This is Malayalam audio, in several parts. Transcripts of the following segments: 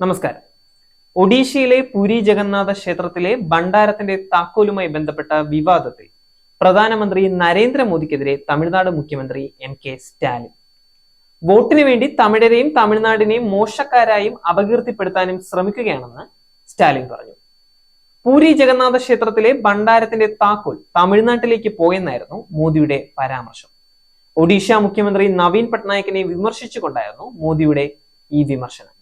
നമസ്കാരം. ഒഡീഷയിലെ പുരി ജഗന്നാഥ ക്ഷേത്രത്തിലെ ഭണ്ഡാരത്തിന്റെ താക്കോലുമായി ബന്ധപ്പെട്ട വിവാദത്തിൽ പ്രധാനമന്ത്രി നരേന്ദ്രമോദിക്കെതിരെ തമിഴ്നാട് മുഖ്യമന്ത്രി എം കെ സ്റ്റാലിൻ. വോട്ടിനു വേണ്ടി തമിഴരെയും തമിഴ്നാടിനെയും മോശക്കാരായും അപകീർത്തിപ്പെടുത്താനും ശ്രമിക്കുകയാണെന്ന് സ്റ്റാലിൻ പറഞ്ഞു. പുരി ജഗന്നാഥ ക്ഷേത്രത്തിലെ ഭണ്ഡാരത്തിന്റെ താക്കോൽ തമിഴ്നാട്ടിലേക്ക് പോയെന്നായിരുന്നു മോദിയുടെ പരാമർശം. ഒഡീഷ മുഖ്യമന്ത്രി നവീൻ പട്നായിക്കിനെ വിമർശിച്ചുകൊണ്ടായിരുന്നു മോദിയുടെ ഈ വിമർശനം.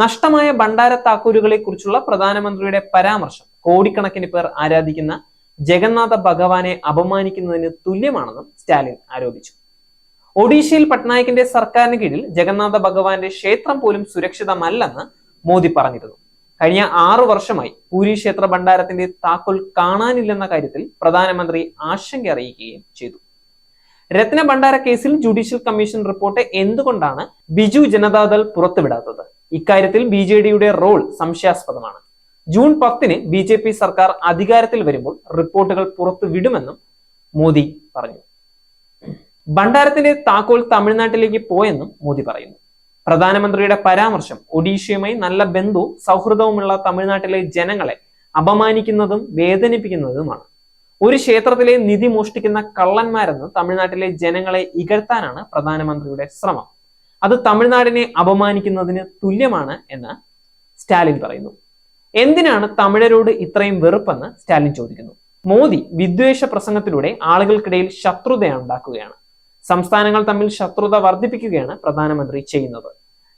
നഷ്ടമായ ഭണ്ഡാര താക്കോലുകളെ കുറിച്ചുള്ള പ്രധാനമന്ത്രിയുടെ പരാമർശം. കോടിക്കണക്കിന് പേർ ആരാധിക്കുന്ന ജഗന്നാഥ ഭഗവാനെ അപമാനിക്കുന്നതിന് തുല്യമാണെന്നും സ്റ്റാലിൻ ആരോപിച്ചു. ഒഡീഷയിൽ പട്നായിക്കിന്റെ സർക്കാരിന് കീഴിൽ ജഗന്നാഥ ഭഗവാന്റെ ക്ഷേത്രം പോലും സുരക്ഷിതമല്ലെന്ന് മോദി പറഞ്ഞിരുന്നു. കഴിഞ്ഞ ആറു വർഷമായി പൂരി ക്ഷേത്ര ഭണ്ഡാരത്തിന്റെ താക്കോൽ കാണാനില്ലെന്ന കാര്യത്തിൽ പ്രധാനമന്ത്രി ആശങ്ക അറിയിക്കുകയും ചെയ്തു. രത്ന ഭണ്ഡാര കേസിൽ ജുഡീഷ്യൽ കമ്മീഷൻ റിപ്പോർട്ട് എന്തുകൊണ്ടാണ് ബിജു ജനതാദൾ പുറത്തുവിടാത്തത്? ഇക്കാര്യത്തിൽ ബി ജെ ഡിയുടെ റോൾ സംശയാസ്പദമാണ്. ജൂൺ പത്തിന് ബി ജെ പി സർക്കാർ അധികാരത്തിൽ വരുമ്പോൾ റിപ്പോർട്ടുകൾ പുറത്തു വിടുമെന്നും മോദി പറഞ്ഞു. ഭണ്ഡാരത്തിന്റെ താക്കോൽ തമിഴ്നാട്ടിലേക്ക് പോയെന്നും മോദി പറയുന്നു. പ്രധാനമന്ത്രിയുടെ പരാമർശം ഒഡീഷയുമായി നല്ല ബന്ധവും സൗഹൃദവുമുള്ള തമിഴ്നാട്ടിലെ ജനങ്ങളെ അപമാനിക്കുന്നതും വേദനിപ്പിക്കുന്നതുമാണ്. ഒരു ക്ഷേത്രത്തിലെ നിധി മോഷ്ടിക്കുന്ന കള്ളന്മാരെന്ന് തമിഴ്നാട്ടിലെ ജനങ്ങളെ ഇകഴ്ത്താനാണ് പ്രധാനമന്ത്രിയുടെ ശ്രമം. അത് തമിഴ്നാടിനെ അപമാനിക്കുന്നതിന് തുല്യമാണ് എന്ന് സ്റ്റാലിൻ പറയുന്നു. എന്തിനാണ് തമിഴരോട് ഇത്രയും വെറുപ്പെന്ന് സ്റ്റാലിൻ ചോദിക്കുന്നു? മോദി വിദ്വേഷ പ്രസംഗത്തിലൂടെ ആളുകൾക്കിടയിൽ ശത്രുതയുണ്ടാക്കുകയാണ് സംസ്ഥാനങ്ങൾ തമ്മിൽ ശത്രുത വർദ്ധിപ്പിക്കുകയാണ് പ്രധാനമന്ത്രി ചെയ്യുന്നത്.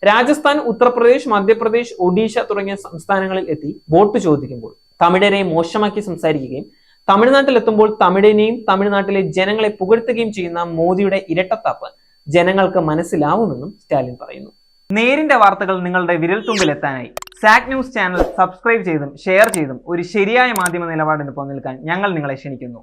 രാജസ്ഥാൻ ഉത്തർപ്രദേശ് മധ്യപ്രദേശ് ഒഡീഷ തുടങ്ങിയ സംസ്ഥാനങ്ങളിൽ എത്തി വോട്ട് ചോദിക്കുമ്പോൾ തമിഴരെ മോശമാക്കി സംസാരിക്കുകയും തമിഴ്നാട്ടിലെത്തുമ്പോൾ തമിഴിനെയും തമിഴ്നാട്ടിലെ ജനങ്ങളെ പുകഴ്ത്തുകയും ചെയ്യുന്ന മോദിയുടെ ഇരട്ടത്താപ്പ് ജനങ്ങൾക്ക് മനസ്സിലാവുമെന്നും സ്റ്റാലിൻ പറയുന്നു. നേരിന്റെ വാർത്തകൾ നിങ്ങളുടെ വിരൽത്തുമ്പിലെത്താനായി. സാക് ന്യൂസ് ചാനൽ സബ്സ്ക്രൈബ് ചെയ്തും ഷെയർ ചെയ്തും ഒരു ശരിയായ മാധ്യമ നിലപാടിന് നിൽക്കാൻ ഞങ്ങൾ നിങ്ങളെ ക്ഷണിക്കുന്നു.